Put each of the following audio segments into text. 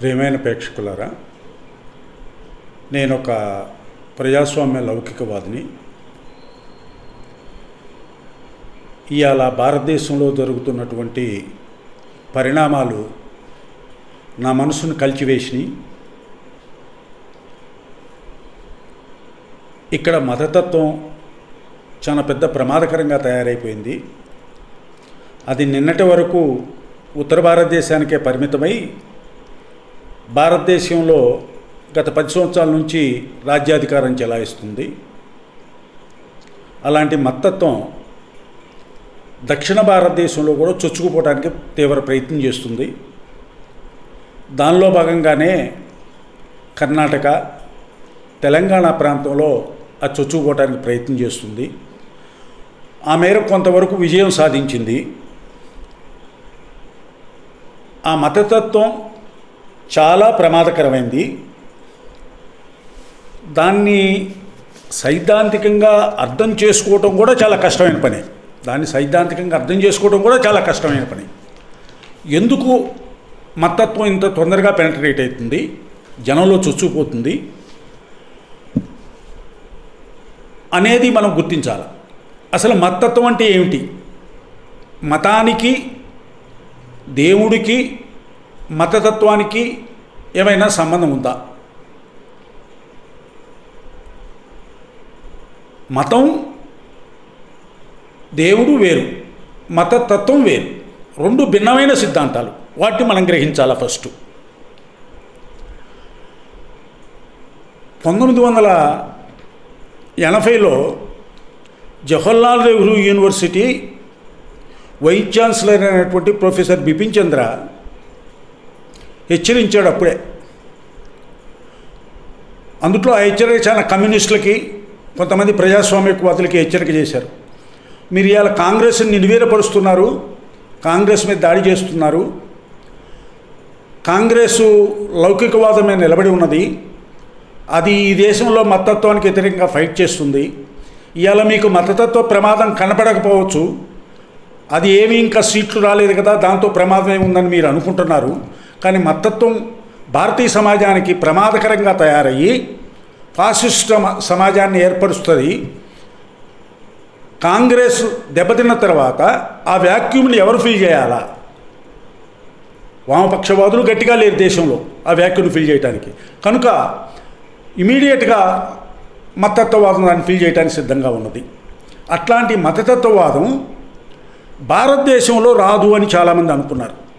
ప్రియమైన ప్రేక్షకులారా నేను ఒక ప్రజాస్వామ్య లౌకికవాదిని. ఇవాళ భారతదేశంలో జరుగుతున్నటువంటి పరిణామాలు నా మనసును కలిచివేసినాయి. ఇక్కడ మతతత్వం చాలా పెద్ద ప్రమాదకరంగా తయారైపోయింది. అది నిన్నటి వరకు ఉత్తర భారతదేశానికే పరిమితమై భారతదేశంలో గత పది సంవత్సరాల నుంచి రాజ్యాధికారం చెలాయిస్తుంది. అలాంటి మత్తత్వం దక్షిణ భారతదేశంలో కూడా చొచ్చుకుపోవడానికి తీవ్ర ప్రయత్నం చేస్తుంది. దానిలో భాగంగానే కర్ణాటక తెలంగాణ ప్రాంతంలో అది చొచ్చుకుపోవడానికి ప్రయత్నం చేస్తుంది. ఆ మేరకు కొంతవరకు విజయం సాధించింది. ఆ మతతత్వం చాలా ప్రమాదకరమైంది. దాన్ని సైద్ధాంతికంగా అర్థం చేసుకోవటం కూడా చాలా కష్టమైన పని. దాన్ని సైద్ధాంతికంగా అర్థం చేసుకోవడం కూడా చాలా కష్టమైన పని. ఎందుకు మతత్వం ఇంత తొందరగా పెనట్రేట్ అవుతుంది? జనంలో చొచ్చుకుపోతుంది అనేది మనం గుర్తించాలి. అసలు మతత్వం అంటే ఏమిటి? మతానికి దేవుడికి మతతత్వానికి ఏమైనా సంబంధం ఉందా? మతం దేవుడు వేరు మతతత్వం వేరు. రెండు భిన్నమైన సిద్ధాంతాలు. వాటిని మనం గ్రహించాలా ఫస్ట్? పంతొమ్మిది వందల ఎనభైలో Jawaharlal Nehru university vice chancellor అయినటువంటి ప్రొఫెసర్ బిపిన్ చంద్ర హెచ్చరించాడు అప్పుడే. అందుట్లో ఆ హెచ్చరిక చాలా కమ్యూనిస్టులకి కొంతమంది ప్రజాస్వామ్యవాదులకి హెచ్చరిక చేశారు. మీరు ఇవాళ కాంగ్రెస్ని నిర్వీరపరుస్తున్నారు కాంగ్రెస్ మీద దాడి చేస్తున్నారు కాంగ్రెస్ లౌకికవాదమే నిలబడి ఉన్నది అది ఈ దేశంలో మతత్వానికి వ్యతిరేకంగా ఫైట్ చేస్తుంది ఇవాళ మీకు మతతత్వ ప్రమాదం కనపడకపోవచ్చు అది ఏమి ఇంకా సీట్లు రాలేదు కదా దాంతో ప్రమాదం ఏముందని మీరు అనుకుంటున్నారు కానీ మతత్వం భారతీయ సమాజానికి ప్రమాదకరంగా తయారయ్యి ఫాసిస్ట్ సమాజాన్ని ఏర్పరుస్తుంది. కాంగ్రెస్ దెబ్బతిన్న తర్వాత ఆ వ్యాక్యూమ్ని ఎవరు ఫిల్ చేయాలా? వామపక్షవాదులు గట్టిగా లేరు దేశంలో ఆ వ్యాక్యూమ్ని ఫిల్ చేయడానికి కనుక ఇమీడియట్గా మతతత్వవాదం దాన్ని ఫిల్ చేయడానికి సిద్ధంగా ఉన్నది. అట్లాంటి మతతత్వవాదం భారతదేశంలో రాదు అని చాలామంది అనుకున్నారు.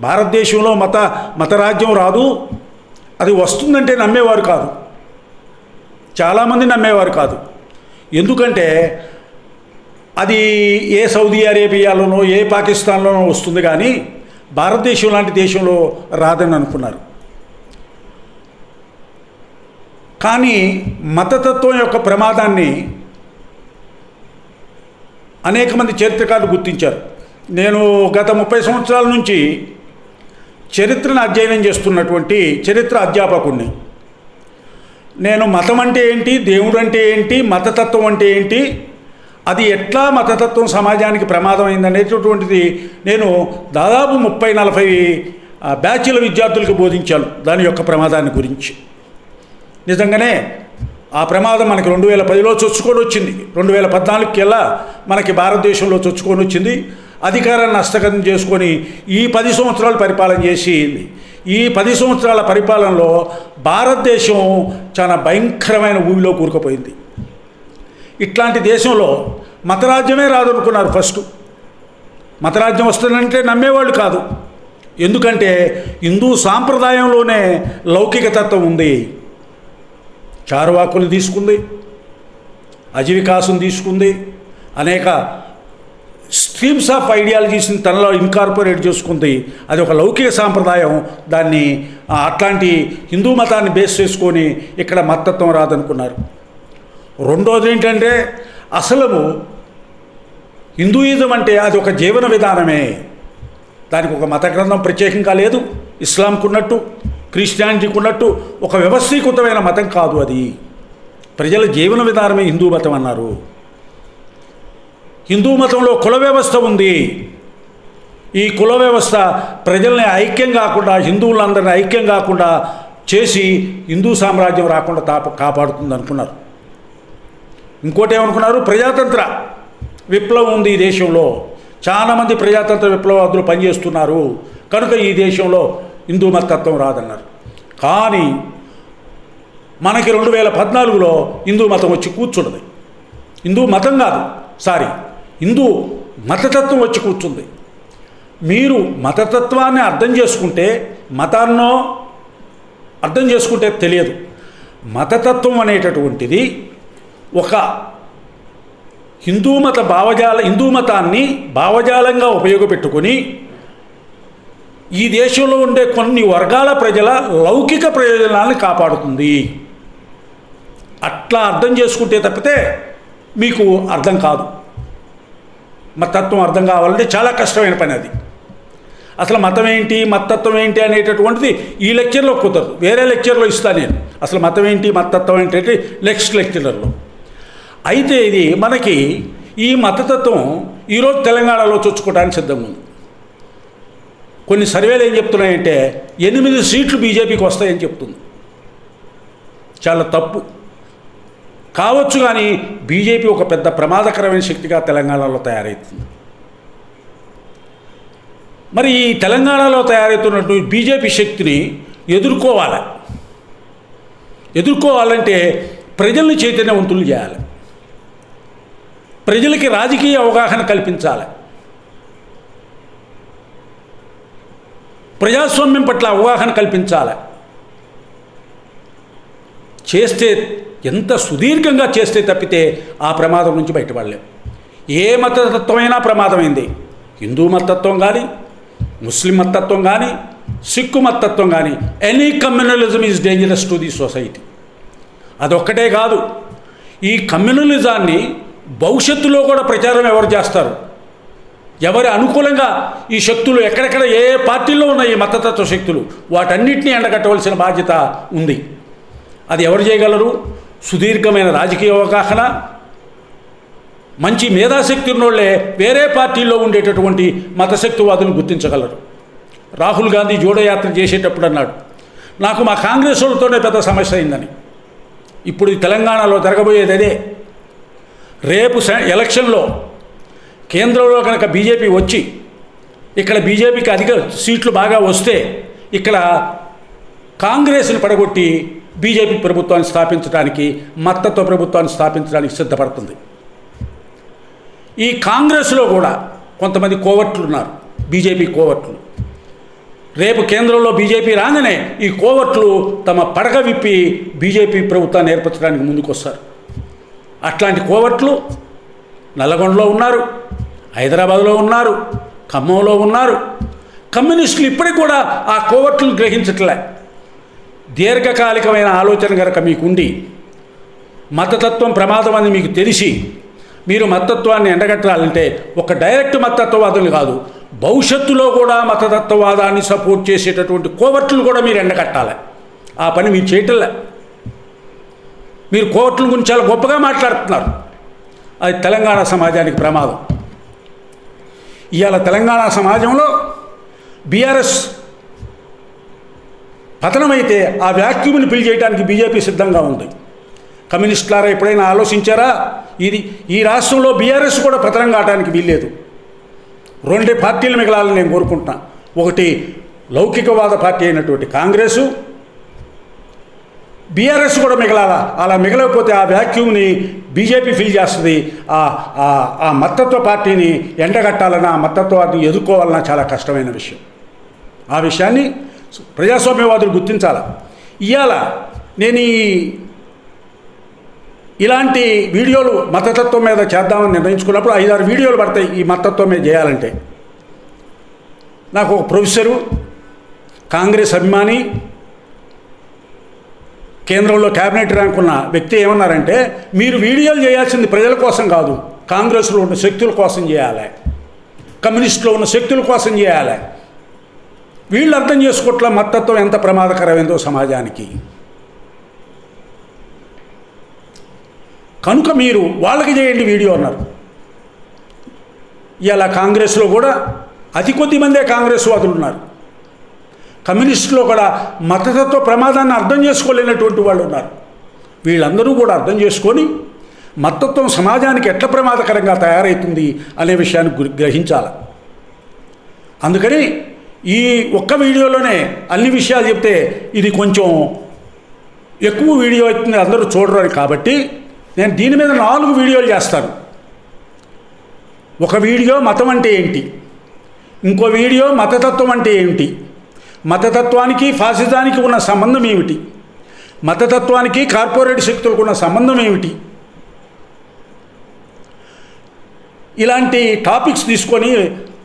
భారతదేశంలో మత మతరాజ్యం రాదు. అది వస్తుందంటే నమ్మేవారు కాదు. చాలామంది నమ్మేవారు కాదు. ఎందుకంటే అది ఏ సౌదీ అరేబియాలోనో ఏ పాకిస్తాన్లోనో వస్తుంది కానీ భారతదేశం లాంటి దేశంలో రాదని అనుకున్నారు. కానీ మతతత్వం యొక్క ప్రమాదాన్ని అనేక మంది చరిత్రకారులు గుర్తించారు. నేను గత ముప్పై సంవత్సరాల నుంచి చరిత్రను అధ్యయనం చేస్తున్నటువంటి చరిత్ర అధ్యాపకుడిని నేను మతం అంటే ఏంటి దేవుడు అంటే ఏంటి మతతత్వం అంటే ఏంటి అది ఎట్లా మతతత్వం సమాజానికి ప్రమాదం అయిందనేటటువంటిది నేను దాదాపు ముప్పై నలభై బ్యాచ్ల విద్యార్థులకు బోధించాను దాని యొక్క ప్రమాదాన్ని గురించి. నిజంగానే ఆ ప్రమాదం మనకి రెండు వేల పదిలో చొచ్చుకొని వచ్చింది. రెండు వేల పద్నాలుగుకెల్లా మనకి భారతదేశంలో చొచ్చుకొని వచ్చింది. అధికారాన్ని హస్తగతం చేసుకొని ఈ పది సంవత్సరాలు పరిపాలన చేసి ఈ పది సంవత్సరాల పరిపాలనలో భారతదేశం చాలా భయంకరమైన ఊవిలో కూరుకుపోయింది. ఇట్లాంటి దేశంలో మతరాజ్యమే రాదనుకున్నారు ఫస్ట్. మతరాజ్యం వస్తుందంటే నమ్మేవాళ్ళు కాదు. ఎందుకంటే హిందూ సాంప్రదాయంలోనే లౌకిక తత్వం ఉంది. చారువాకులు తీసుకుంది అజీవికాసం తీసుకుంది అనేక స్ట్రీమ్స్ ఆఫ్ ఐడియాలజీస్ని తనలో ఇన్కార్పొరేట్ చేసుకుంది. అది ఒక లౌకిక సాంప్రదాయం. దాన్ని అట్లాంటి హిందూ మతాన్ని బేస్ చేసుకొని ఇక్కడ మతత్వం రాదనుకున్నారు. రెండోది ఏంటంటే అసలు హిందూయిజం అంటే అది ఒక జీవన విధానమే. దానికి ఒక మత గ్రంథం ప్రత్యేకంగా లేదు. ఇస్లాంకు ఉన్నట్టు క్రిస్టియానిటీకి ఉన్నట్టు ఒక వ్యవస్థీకృతమైన మతం కాదు అది. ప్రజల జీవన విధానమే హిందూ మతం అన్నారు. హిందూ మతంలో కుల వ్యవస్థ ఉంది. ఈ కుల వ్యవస్థ ప్రజల్ని ఐక్యం కాకుండా హిందువులందరినీ ఐక్యం కాకుండా చేసి హిందూ సామ్రాజ్యం రాకుండా తాప కాపాడుతుంది అనుకున్నారు ఇంకోటి ఏమనుకున్నారు? ప్రజాతంత్ర విప్లవం ఉంది ఈ దేశంలో. చాలామంది ప్రజాతంత్ర విప్లవాదులు పనిచేస్తున్నారు. కనుక ఈ దేశంలో హిందూ మతత్వం రాదన్నారు. కానీ మనకి రెండు వేల పద్నాలుగులో హిందూ మతం వచ్చి కూర్చున్నది. హిందూ మతం కాదు సారీ. హిందూ మతతత్వం వచ్చి కూర్చుంది. మీరు మతతత్వాన్ని అర్థం చేసుకుంటే మతాన్నో అర్థం చేసుకుంటే తెలియదు. మతతత్వం అనేటటువంటిది ఒక హిందూ మత భావజాల హిందూ మతాన్ని భావజాలంగా ఉపయోగపెట్టుకొని ఈ దేశంలో ఉండే కొన్ని వర్గాల ప్రజల లౌకిక ప్రయోజనాలను కాపాడుతుంది. అట్లా అర్థం చేసుకుంటే తప్పితే మీకు అర్థం కాదు. మతత్వం అర్థం కావాలంటే చాలా కష్టమైన పని అది. అసలు మతం ఏంటి మతత్వం ఏంటి అనేటటువంటిది ఈ లెక్చర్లో కుదరదు. వేరే లెక్చర్లో ఇస్తాను నేను. అసలు మతం ఏంటి మతత్వం ఏంటి నెక్స్ట్ లెక్చర్లో అయితే ఇది మనకి ఈ మతతత్వం ఈరోజు తెలంగాణలో చొచ్చుకోవడానికి సిద్ధంగా ఉంది. కొన్ని సర్వేలు ఏం చెప్తున్నాయంటే ఎనిమిది సీట్లు బీజేపీకి వస్తాయని చెప్తుంది. చాలా తప్పు. కావచ్చు కానీ బీజేపీ ఒక పెద్ద ప్రమాదకరమైన శక్తిగా తెలంగాణలో తయారవుతుంది మరి ఈ తెలంగాణలో తయారవుతున్నట్టు బీజేపీ శక్తిని ఎదుర్కోవాలి? ఎదుర్కోవాలంటే ప్రజల్ని చైతన్యవంతులు చేయాలి. ప్రజలకి రాజకీయ అవగాహన కల్పించాలి. ప్రజాస్వామ్యం పట్ల అవగాహన కల్పించాలి. చేస్తే ఎంత సుదీర్ఘంగా చేస్తే తప్పితే ఆ ప్రమాదం నుంచి బయటపడలేం. ఏ మతతత్వమైనా ప్రమాదమైంది. హిందూ మతత్వం కానీ ముస్లిం మతత్వం కానీ సిక్కు మతత్వం కానీ any communalism is dangerous to the society అదొక్కటే కాదు. ఈ కమ్యూనలిజాన్ని భవిష్యత్తులో కూడా ప్రచారం ఎవరు చేస్తారు? ఎవరి అనుకూలంగా ఈ శక్తులు ఎక్కడెక్కడ ఏ ఏ పార్టీల్లో ఉన్నాయి ఈ మతతత్వ శక్తులు? వాటన్నిటిని ఎండగట్టవలసిన బాధ్యత ఉంది. అది ఎవరు చేయగలరు? సుదీర్ఘమైన రాజకీయ అవగాహన మంచి మేధాశక్తి ఉన్నోళ్ళే వేరే పార్టీల్లో ఉండేటటువంటి మతశక్తివాదులను గుర్తించగలరు. రాహుల్ గాంధీ జోడయాత్ర చేసేటప్పుడు అన్నాడు నాకు మా కాంగ్రెస్ వాళ్ళతోనే పెద్ద సమస్య అయిందని. ఇప్పుడు తెలంగాణలో జరగబోయేది అదే. రేపు ఎలక్షన్లో కేంద్రంలో కనుక బీజేపీ వచ్చి ఇక్కడ బీజేపీకి అధిక సీట్లు బాగా వస్తే ఇక్కడ కాంగ్రెస్ని పడగొట్టి బీజేపీ ప్రభుత్వాన్ని స్థాపించడానికి మత్తత్వ ప్రభుత్వాన్ని స్థాపించడానికి సిద్ధపడుతుంది. ఈ కాంగ్రెస్లో కూడా కొంతమంది కోవట్లు ఉన్నారు బీజేపీ కోవట్లు రేపు కేంద్రంలో బీజేపీ రాగానే ఈ కోవట్లు తమ పడగ విప్పి బీజేపీ ప్రభుత్వాన్ని ఏర్పరచడానికి ముందుకొస్తారు. అట్లాంటి కోవట్లు నల్లగొండలో ఉన్నారు హైదరాబాద్లో ఉన్నారు ఖమ్మంలో ఉన్నారు. కమ్యూనిస్టులు ఇప్పటికి కూడా ఆ కోవట్లను గ్రహించట్లే. దీర్ఘకాలికమైన ఆలోచన కనుక మీకుండి మతతత్వం ప్రమాదం అని మీకు తెలిసి మీరు మతత్వాన్ని ఎండగట్టాలంటే ఒక డైరెక్ట్ మతత్వవాదులు కాదు భవిష్యత్తులో కూడా మతతత్వవాదాన్ని సపోర్ట్ చేసేటటువంటి కోవర్ట్లు కూడా మీరు ఎండగట్టాలి. ఆ పని మీరు చేయటంలే మీరు కోవట్ల గురించి చాలా గొప్పగా మాట్లాడుతున్నారు. అది తెలంగాణ సమాజానికి ప్రమాదం. ఇవాళ తెలంగాణ సమాజంలో బీఆర్ఎస్ పతనమైతే ఆ వ్యాక్యూమ్ని ఫిల్ చేయడానికి బీజేపీ సిద్ధంగా ఉంది. కమ్యూనిస్టులారా ఎప్పుడైనా ఆలోచించారా? ఇది ఈ రాష్ట్రంలో బీఆర్ఎస్ కూడా పతనం కావడానికి వీల్లేదు. రెండే పార్టీలు మిగలాలని నేను కోరుకుంటున్నా. ఒకటి లౌకికవాద పార్టీ అయినటువంటి కాంగ్రెసు. బీఆర్ఎస్ కూడా మిగలాలా? అలా మిగలకపోతే ఆ వ్యాక్యూమ్ని బీజేపీ ఫిల్ చేస్తుంది. ఆ ఆ- ఆ మత్తత్వ పార్టీని ఎండగట్టాలన్నా ఆ మత్తత్వాన్ని ఎదుర్కోవాలన్నా చాలా కష్టమైన విషయం. ఆ విషయాన్ని ప్రజాస్వామ్యవాదులు గుర్తించాల? ఇవాళ నేను ఈ ఇలాంటి వీడియోలు మతతత్వం మీద చేద్దామని నిర్ణయించుకున్నప్పుడు ఐదారు వీడియోలు పడతాయి ఈ మతతత్వం మీద చేయాలంటే. నాకు ఒక ప్రొఫెసరు కాంగ్రెస్ అభిమాని కేంద్రంలో క్యాబినెట్ ర్యాంక్ ఉన్న వ్యక్తి ఏమన్నారంటే మీరు వీడియోలు చేయాల్సింది ప్రజల కోసం కాదు కాంగ్రెస్లో ఉన్న శక్తుల కోసం చేయాలి కమ్యూనిస్టులో ఉన్న శక్తుల కోసం చేయాలి. వీళ్ళు అర్థం చేసుకోవట్ల మత్తత్వం ఎంత ప్రమాదకరమైందో సమాజానికి. కనుక మీరు వాళ్ళకి చేయండి వీడియో అన్నారు. ఇలా కాంగ్రెస్లో కూడా అతి కొద్ది మందే కాంగ్రెస్ వాదులు ఉన్నారు. కమ్యూనిస్టులో కూడా మతతత్వ ప్రమాదాన్ని అర్థం చేసుకోలేనటువంటి వాళ్ళు ఉన్నారు. వీళ్ళందరూ కూడా అర్థం చేసుకొని మతత్వం సమాజానికి ఎట్ల ప్రమాదకరంగా తయారవుతుంది అనే విషయాన్ని గ్రహించాలి. అందుకని ఈ ఒక్క వీడియోలోనే అన్ని విషయాలు చెప్తే ఇది కొంచెం ఎక్కువ వీడియో అవుతుంది అందరూ చూడరు కాబట్టి నేను దీని మీద నాలుగు వీడియోలు చేస్తాను. ఒక వీడియో మతం అంటే ఏంటి? ఇంకో వీడియో మతతత్వం అంటే ఏమిటి మతతత్వానికి ఫాసిజానికి ఉన్న సంబంధం ఏమిటి? మతతత్వానికి కార్పొరేట్ శక్తులకు ఉన్న సంబంధం ఏమిటి? ఇలాంటి టాపిక్స్ తీసుకొని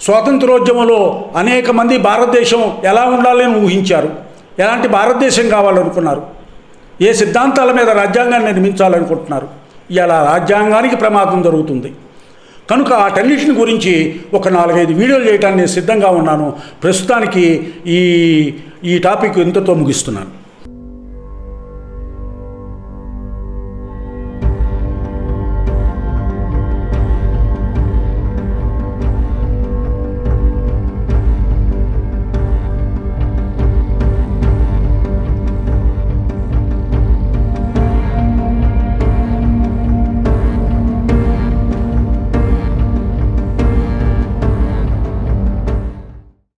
స్వాతంత్రోద్యమంలో అనేక మంది భారతదేశం ఎలా ఉండాలని ఊహించారు. ఎలాంటి భారతదేశం కావాలనుకున్నారు. ఏ సిద్ధాంతాల మీద రాజ్యాంగాన్ని నిర్మించాలనుకుంటున్నారు. ఇలా రాజ్యాంగానికి ప్రమాదం జరుగుతుంది. కనుక వాటన్నిటిని గురించి ఒక నాలుగైదు వీడియోలు చేయడానికి నేను సిద్ధంగా ఉన్నాను. ప్రస్తుతానికి ఈ ఈ టాపిక్ ఇంతతో ముగిస్తున్నాను.